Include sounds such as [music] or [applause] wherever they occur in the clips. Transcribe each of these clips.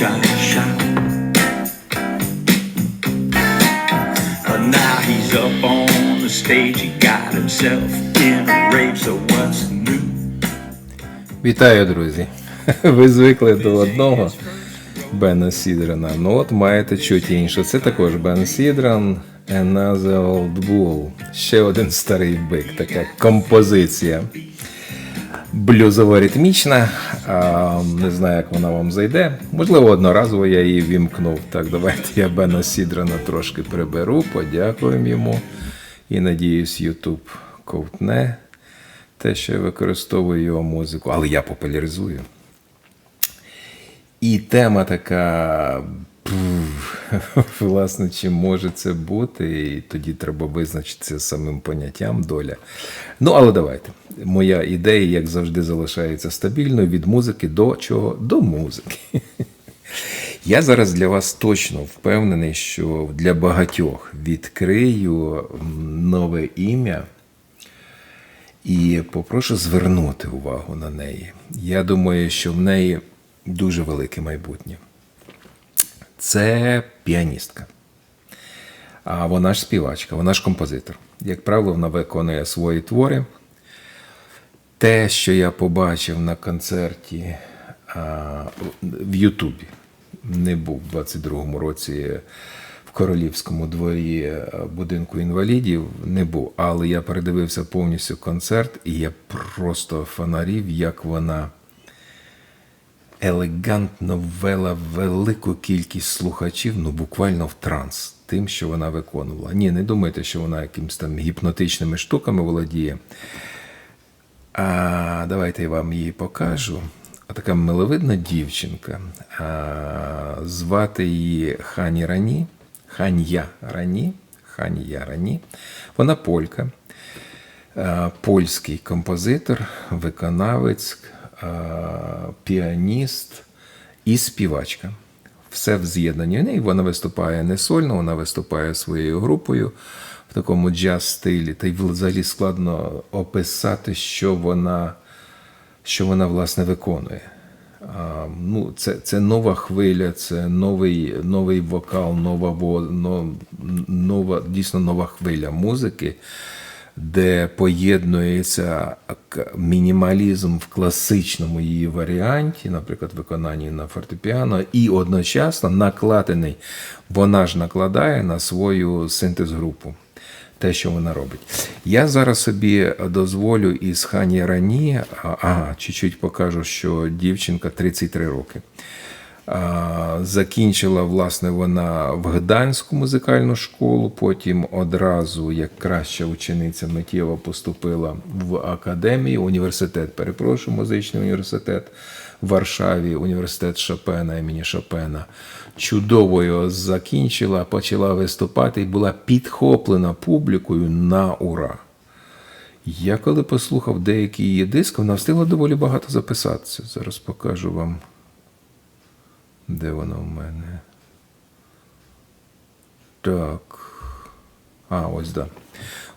shot. But now he's up on the stage, he got himself in a rave, so what's new? Вітаю, друзі! [laughs] Ви звикли до одного Бена Сідрана. Ну от маєте чути інше. Це також Бен Сідран, Another Old Bull. Ще один старий бик, така композиція. Блюзово ритмічна. А, не знаю, як вона вам зайде. Можливо, одноразово я її вімкнув. Так, давайте я Бена Сідрана трошки приберу, подякуємо йому. І надіюсь, Ютуб ковтне те, що я використовую його музику, але я популяризую. І тема така, [laughs] власне, чи може це бути, і тоді треба визначитися самим поняттям доля. Ну, але давайте. Моя ідея, як завжди, залишається стабільною від музики до чого? До музики. [laughs] Я зараз для вас точно впевнений, що для багатьох відкрию нове ім'я. І попрошу звернути увагу на неї. Я думаю, що в неї дуже велике майбутнє. Це піаністка. А вона ж співачка, вона ж композитор. Як правило, вона виконує свої твори. Те, що я побачив на концерті а, в Ютубі, не був у 22-му році в королівському дворі е, будинку інвалідів, не був. Але я передивився повністю концерт, і я просто фонарів, як вона елегантно ввела велику кількість слухачів, ну буквально в транс, тим, що вона виконувала. Ні, не думайте, що вона якимось там гіпнотичними штуками володіє. А давайте я вам її покажу. Така миловидна дівчинка. А, звати її Хані Рані. Ханья Рані. Ханья Рані. Вона полька, а, польський композитор, виконавець, піаніст і співачка. Все в з'єднанні. І вона виступає не сольно, вона виступає своєю групою в такому джаз-стилі. Та й взагалі складно описати, що вона, що вона власне виконує. А, ну, це, це нова хвиля, це новий, новий вокал, нова, нова, дійсно нова хвиля музики, де поєднується мінімалізм в класичному її варіанті, наприклад, виконанні на фортепіано, і одночасно накладений, вона ж накладає на свою синтез-групу те, що вона робить. Я зараз собі дозволю із Хані Рані, ага, чуть-чуть покажу, що дівчинка 33 роки. Закінчила, власне, вона в Гданську музикальну школу, потім одразу, як краща учениця миттєво поступила в академію, університет, перепрошую, музичний університет в Варшаві, університет Шопена імені Шопена. Чудово його закінчила, почала виступати і була підхоплена публікою на ура. Я коли послухав деякі її диски, вона встигла доволі багато записатися. Зараз покажу вам. Де вона в мене? Так. А, ось да.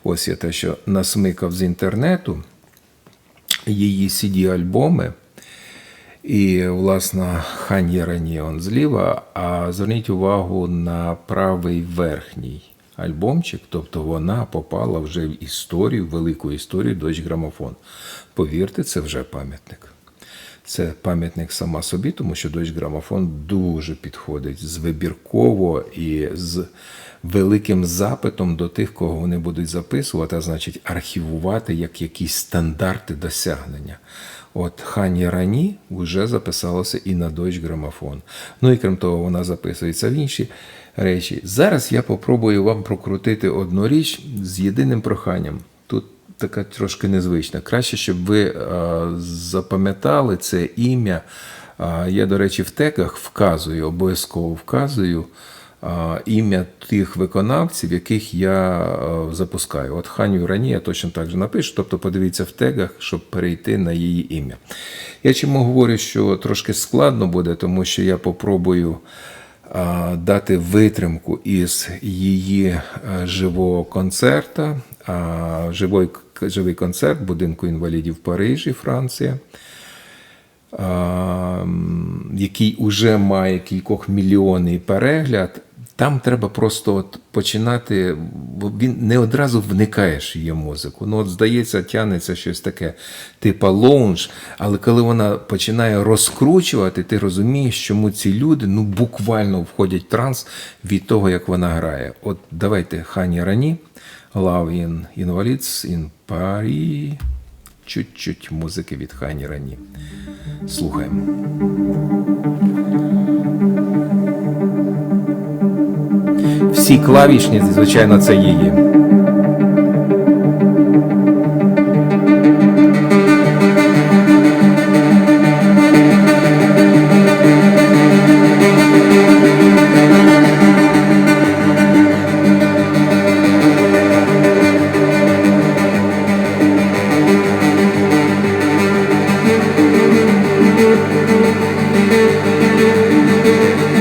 Ось я те, що насмикав з інтернету її CD-альбоми. І, власне, Хан'я Рані он зліва. А зверніть увагу на правий верхній альбомчик, тобто вона попала вже в історію, велику історію дощ грамофон. Повірте, це вже пам'ятник. Це пам'ятник сама собі, тому що дощ грамофон дуже підходить з вибірково і з великим запитом до тих, кого вони будуть записувати, а значить архівувати як якісь стандарти досягнення. От Хані Рані вже записалося і на дощ грамофон. Ну і крім того, вона записується в інші речі. Зараз я попробую вам прокрутити одну річ з єдиним проханням. Така трошки незвична. Краще, щоб ви е, запам'ятали це ім'я. Я, до речі, в теках вказую, обов'язково вказую ім'я тих виконавців, яких я е, запускаю. От Ханю Рані я точно так же напишу, тобто подивіться в тегах, щоб перейти на її ім'я. Я чому говорю, що трошки складно буде, тому що я попробую дати витримку із її е, живого концерта, а, живий, концерт будинку інвалідів Парижі, Франція. який уже має кількох мільйонний перегляд, там треба просто от починати, бо він не одразу вникаєш в її музику. Ну, от здається, тягнеться щось таке, типа лоунж, але коли вона починає розкручувати, ти розумієш, чому ці люди ну, буквально входять в транс від того, як вона грає. От давайте Хані Рані, Love in Invalids in Paris. Чуть-чуть музики від Хані Рані. Слухаємо. Всі клавішні, звичайно, це її. Müzik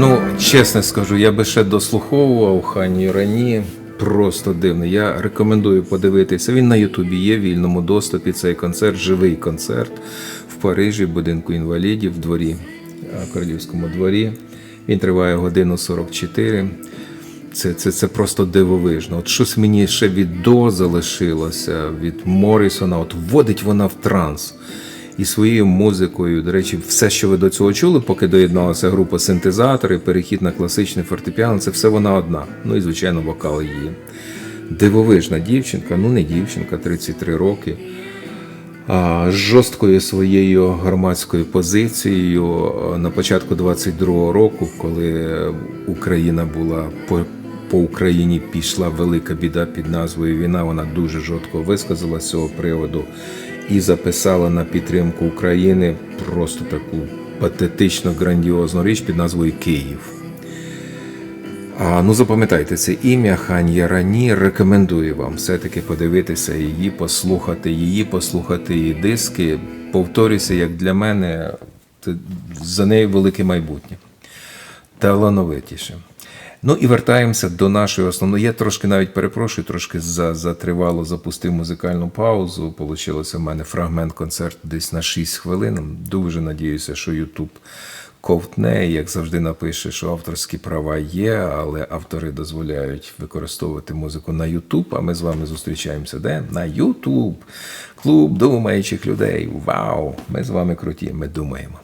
Ну, чесно скажу, я би ще дослуховував Хані Рані. Просто дивний. Я рекомендую подивитися. Він на Ютубі є в вільному доступі. Цей концерт, живий концерт в Парижі, в будинку інвалідів, в дворі, а, королівському дворі. Він триває годину 44. Це, це, це просто дивовижно. От щось мені ще від До залишилося, від Моррісона. От вводить вона в транс і своєю музикою. До речі, все, що ви до цього чули, поки доєдналася група синтезатори, перехід на класичний фортепіано, це все вона одна. Ну і звичайно, вокал її. Дивовижна дівчинка, ну не дівчинка, 33 роки. З жорсткою своєю громадською позицією на початку 22-го року, коли Україна була по, по Україні пішла велика біда під назвою Війна, вона дуже жорстко висказала з цього приводу і записала на підтримку України просто таку патетично грандіозну річ під назвою Київ. А, ну запам'ятайте це ім'я Хан'я Рані. Рекомендую вам все-таки подивитися її, послухати її, послухати її диски. Повторюся, як для мене, за нею велике майбутнє. Талановитіше. Ну і вертаємося до нашої основної. Я трошки навіть перепрошую, трошки за, затривало запустив музикальну паузу. Получилося в мене фрагмент концерту десь на 6 хвилин. Дуже надіюся, що Ютуб ковтне, як завжди напише, що авторські права є, але автори дозволяють використовувати музику на Ютуб. А ми з вами зустрічаємося де? На Ютуб. Клуб думаючих людей. Вау! Ми з вами круті, ми думаємо.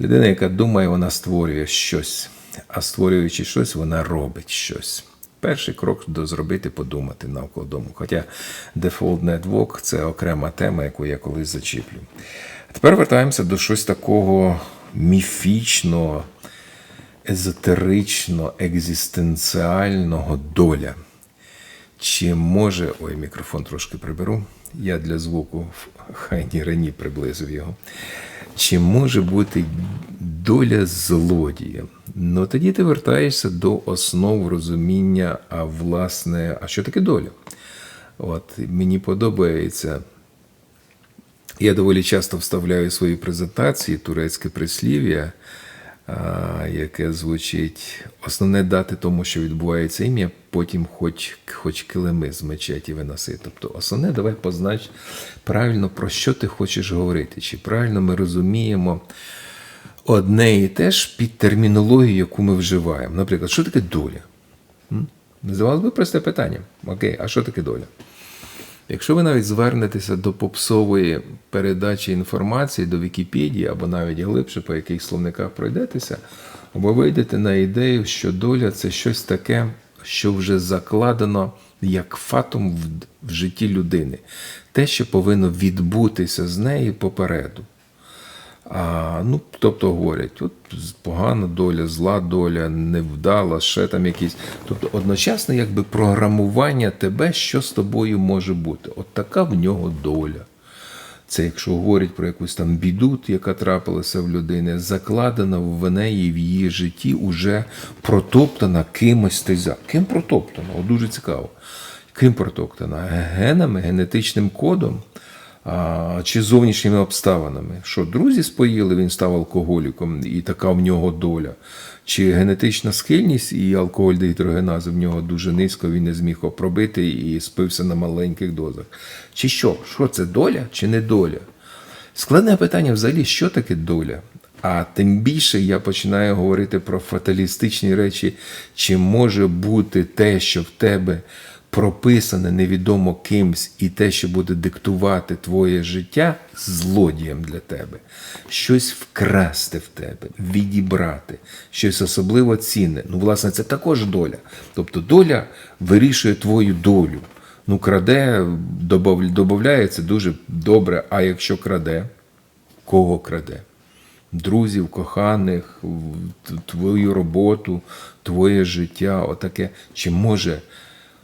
Людина, яка думає, вона створює щось, а створюючи щось, вона робить щось. Перший крок до зробити, подумати навколо дому. Хоча Default Network – це окрема тема, яку я колись зачіплю. Тепер вертаємося до щось такого міфічного, езотерично, екзистенціального доля. Чи може. Ой, мікрофон трошки приберу. Я для звуку хай ні рані приблизив його. Чи може бути доля злодія? Ну тоді ти вертаєшся до основ розуміння, а власне, а що таке доля? От мені подобається. Я доволі часто вставляю свої презентації турецьке прислів'я, яке звучить: основне дати тому, що відбувається ім'я, потім хоч, хоч килими з мечеті виноси. Тобто, основне, давай познач правильно про що ти хочеш говорити. Чи правильно ми розуміємо одне і те ж під термінологію, яку ми вживаємо. Наприклад, що таке доля? Здавалося би просте питання. Окей, а що таке доля? Якщо ви навіть звернетеся до попсової передачі інформації, до Вікіпедії, або навіть глибше по яких словниках пройдетеся, або вийдете на ідею, що доля це щось таке, що вже закладено як фатум в, житті людини, те, що повинно відбутися з неї попереду. А, ну, тобто говорять, от погана доля, зла доля, невдала, ще там якісь. Тобто одночасно якби програмування тебе, що з тобою може бути. От така в нього доля. Це якщо говорять про якусь там біду, яка трапилася в людини, закладена в неї в її житті, уже протоптана кимось стезя. Ким протоптана? От дуже цікаво. Ким протоптана? Генами, генетичним кодом чи зовнішніми обставинами. Що друзі споїли, він став алкоголіком, і така в нього доля. Чи генетична схильність і алкоголь дегідрогенази в нього дуже низько, він не зміг опробити і спився на маленьких дозах. Чи що? Що це доля чи не доля? Складне питання взагалі, що таке доля? А тим більше я починаю говорити про фаталістичні речі, чи може бути те, що в тебе прописане невідомо кимсь, і те, що буде диктувати твоє життя, злодієм для тебе, щось вкрасти в тебе, відібрати, щось особливо цінне. Ну, власне, це також доля. Тобто доля вирішує твою долю. Ну, краде, додається дуже добре, а якщо краде, кого краде? Друзів, коханих, твою роботу, твоє життя, отаке. Чи може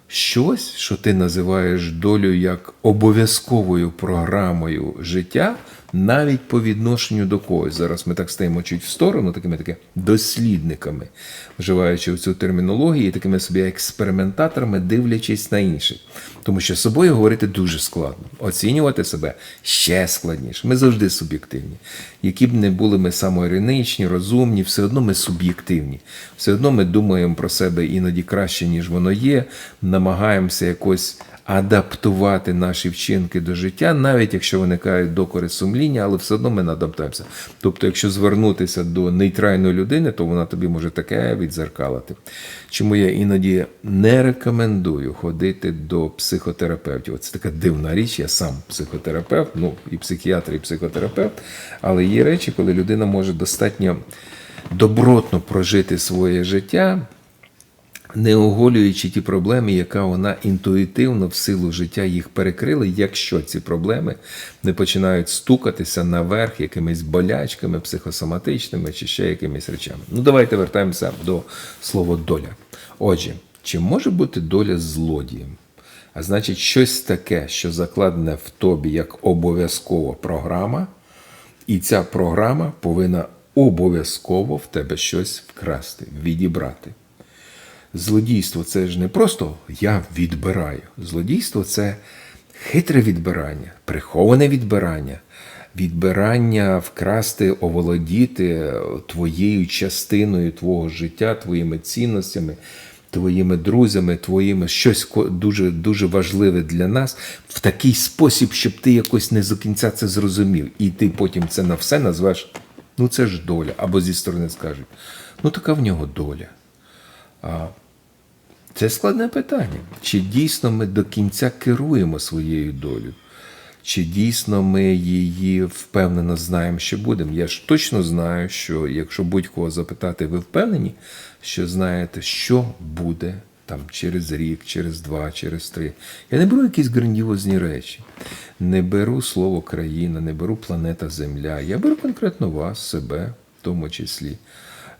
щось, що ти називаєш долю як обов'язковою програмою життя, навіть по відношенню до когось. Зараз ми так стаємо чуть в сторону, такими таки дослідниками, вживаючи цю термінологію, такими собі експериментаторами, дивлячись на інших. Тому що собою говорити дуже складно. Оцінювати себе ще складніше. Ми завжди суб'єктивні. Які б не були ми самоіронічні, розумні, все одно ми суб'єктивні. Все одно ми думаємо про себе іноді краще, ніж воно є, намагаємося якось адаптувати наші вчинки до життя, навіть якщо виникають докори сумління, але все одно ми не адаптуємося. Тобто, якщо звернутися до нейтральної людини, то вона тобі може таке відзеркалити. Чому я іноді не рекомендую ходити до психотерапевтів. Це така дивна річ, я сам психотерапевт, ну і психіатр, і психотерапевт, але є речі, коли людина може достатньо добротно прожити своє життя не оголюючи ті проблеми, яка вона інтуїтивно в силу життя їх перекрила, якщо ці проблеми не починають стукатися наверх якимись болячками, психосоматичними чи ще якимись речами. Ну, давайте вертаємося до слова доля. Отже, чи може бути доля злодієм? А значить, щось таке, що закладене в тобі як обов'язкова програма, і ця програма повинна обов'язково в тебе щось вкрасти, відібрати. Злодійство це ж не просто я відбираю. Злодійство це хитре відбирання, приховане відбирання, відбирання вкрасти, оволодіти твоєю частиною твого життя, твоїми цінностями, твоїми друзями, твоїми щось дуже, дуже важливе для нас в такий спосіб, щоб ти якось не до кінця це зрозумів. І ти потім це на все назвеш. Ну це ж доля. Або зі сторони скажуть, ну така в нього доля. Це складне питання. Чи дійсно ми до кінця керуємо своєю долею? Чи дійсно ми її впевнено знаємо, що будемо? Я ж точно знаю, що якщо будь-кого запитати, ви впевнені, що знаєте, що буде там через рік, через два, через три. Я не беру якісь грандіозні речі, не беру слово країна, не беру планета Земля. Я беру конкретно вас, себе, в тому числі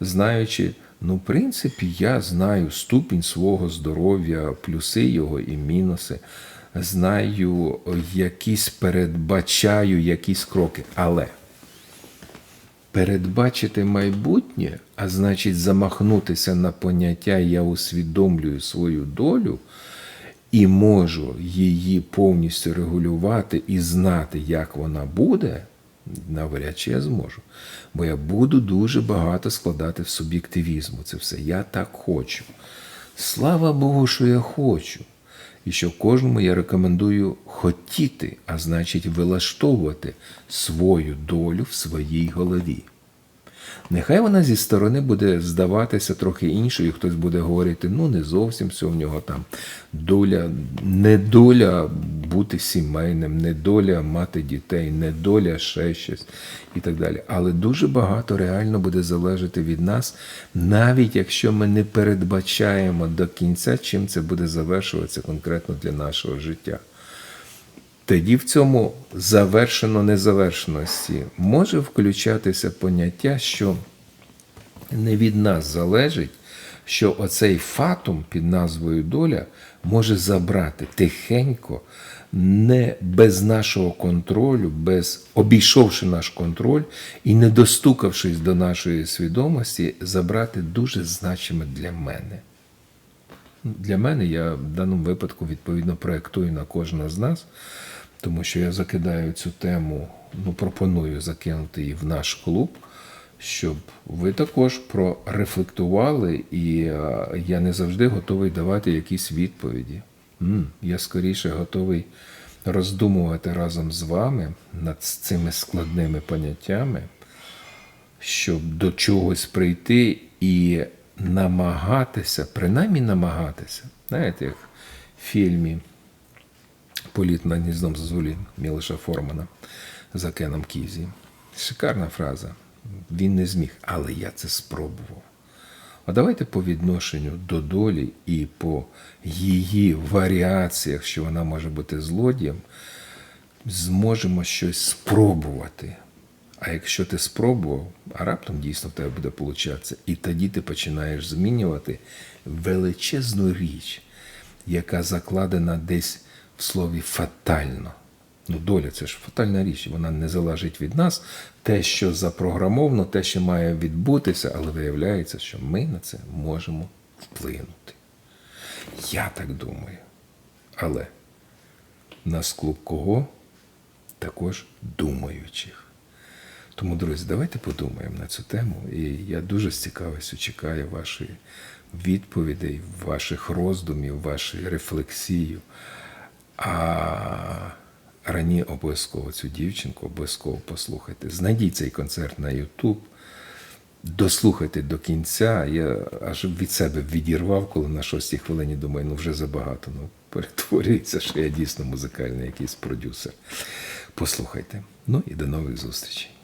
знаючи, ну, в принципі, я знаю ступінь свого здоров'я, плюси його і мінуси. Знаю якісь передбачаю якісь кроки. Але передбачити майбутнє, а значить, замахнутися на поняття я усвідомлюю свою долю і можу її повністю регулювати і знати, як вона буде, навряд чи я зможу. Бо я буду дуже багато складати в суб'єктивізму. Це все. Я так хочу. Слава Богу, що я хочу. І що кожному я рекомендую хотіти, а значить вилаштовувати свою долю в своїй голові. Нехай вона зі сторони буде здаватися трохи іншою, хтось буде говорити, ну не зовсім все в нього там доля, не доля бути сімейним, не доля мати дітей, не доля ще щось і так далі. Але дуже багато реально буде залежати від нас, навіть якщо ми не передбачаємо до кінця, чим це буде завершуватися конкретно для нашого життя. Тоді в цьому завершено незавершеності може включатися поняття, що не від нас залежить, що оцей фатум під назвою доля може забрати тихенько, не без нашого контролю, без обійшовши наш контроль і не достукавшись до нашої свідомості, забрати дуже значиме для мене. Для мене я в даному випадку відповідно проєктую на кожного з нас, тому що я закидаю цю тему, ну пропоную закинути її в наш клуб, щоб ви також прорефлектували, і е, я не завжди готовий давати якісь відповіді. Я скоріше готовий роздумувати разом з вами над цими складними поняттями, щоб до чогось прийти і намагатися, принаймні намагатися, знаєте, як в фільмі Політ над гніздом Зозулі Мілиша Формана за Кеном Кізі. Шикарна фраза. Він не зміг, але я це спробував. А давайте по відношенню до долі і по її варіаціях, що вона може бути злодієм, зможемо щось спробувати. А якщо ти спробував, а раптом дійсно в тебе буде получатися, і тоді ти починаєш змінювати величезну річ, яка закладена десь в слові фатально. Ну, доля це ж фатальна річ, вона не залежить від нас. Те, що запрограмовано, те, що має відбутися, але виявляється, що ми на це можемо вплинути. Я так думаю. Але нас клуб кого? Також думаючих. Тому, друзі, давайте подумаємо на цю тему. І я дуже з цікавістю чекаю вашої відповідей, ваших роздумів, вашої рефлексії. А рані обов'язково цю дівчинку обов'язково послухайте. Знайдіть цей концерт на Ютуб, Дослухайте до кінця. Я аж від себе відірвав, коли на шостій хвилині думаю, ну вже забагато. Ну, перетворюється, що я дійсно музикальний якийсь продюсер. Послухайте. Ну і до нових зустрічей.